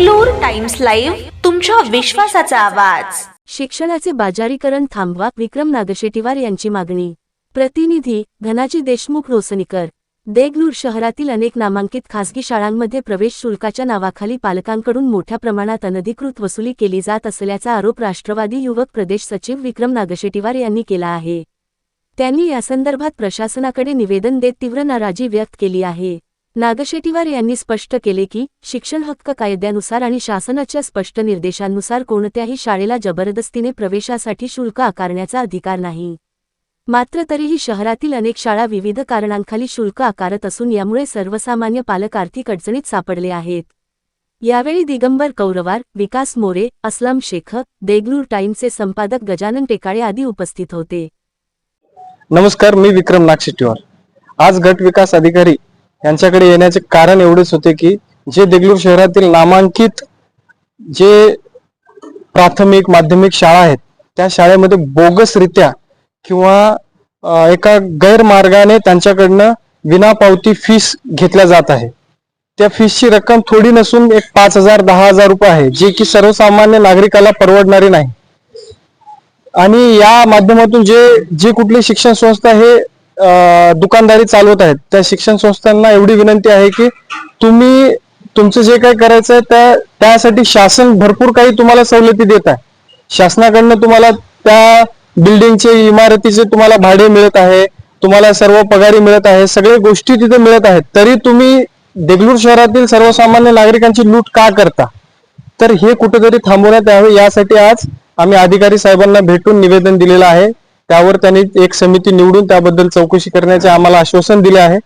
Deglur times live तुमच्या विश्वासाचा आवाज. शिक्षणाचे बाजारीकरण थांबवा विक्रम नागशेटीवार यांची मागणी. प्रतिनिधी धनाजी देशमुख रोसनीकर देगलूर शहरातील अनेक नामांकित खासगी शाळांमध्ये प्रवेश शुल्काच्या नावाखाली पालकांकडून मोठ्या प्रमाणात अनधिकृत वसुली केली जात असल्याचा आरोप राष्ट्रवादी युवक प्रदेश सचिव विक्रम नागशेटीवार यांनी केला आहे. त्यांनी यासंदर्भात प्रशासनाकडे निवेदन देत तीव्र नाराजी व्यक्त केली आहे. नागशेटीवार यांनी स्पष्ट केले की शिक्षण हक्क कायद्यानुसार आणि शासनाच्या स्पष्ट निर्देशांनुसार कोणत्याही शाळेला जबरदस्तीने प्रवेशासाठी शुल्क आकारण्याचा अधिकार नाही. मात्र तरीही शहरातील अनेक शाळा विविध कारणांखाली शुल्क आकारत असून यामुळे सर्वसामान्य पालक आर्थिक अडचणीत सापडले आहेत. यावेळी दिगंबर कौरवार विकास मोरे अस्लम शेख देगलूर टाइम्सचे संपादक गजानन टेकाळे आदी उपस्थित होते. नमस्कार मी विक्रम नागशेटीवार आज गट विकास अधिकारी यांच्याकडे येण्याचे कारण एवढेच होते की जे देगलूर शहरातील नामांकित जे प्राथमिक माध्यमिक शाळा आहेत त्या शाळेमध्ये बोगसरित्या किंवा एका गैरमार्गाने त्यांच्याकडनं विनापावती फीस घेतल्या जात आहे. त्या फीसची रक्कम थोडी नसून एक पाच हजार दहा हजार रुपये आहे जी की सर्वसामान्य नागरिकाला परवडणारी नाही. आणि या माध्यमातून जे जे कुठली शिक्षण संस्था हे दुकानदारी चालवत आहेत. त्या शिक्षण संस्थांना एवढी विनंती आहे की तुम्ही तुमचं जे काय करायचं आहे त्या त्यासाठी शासन भरपूर काही तुम्हाला सवलती देत आहे. शासनाकडनं तुम्हाला त्या बिल्डिंगचे इमारतीचे तुम्हाला भाडे मिळत आहे तुम्हाला सर्व पगारी मिळत आहे सगळ्या गोष्टी तिथे मिळत आहेत. तरी तुम्ही देगलूर शहरातील सर्वसामान्य नागरिकांची लूट का करता? तर हे कुठेतरी थांबवण्यात यावे. यासाठी आज आम्ही अधिकारी साहेबांना भेटून निवेदन दिलेलं आहे. त्यावर त्यांनी एक समिती निवडून त्याबद्दल चौकशी करण्याचे आम्हाला आश्वासन दिले आहे.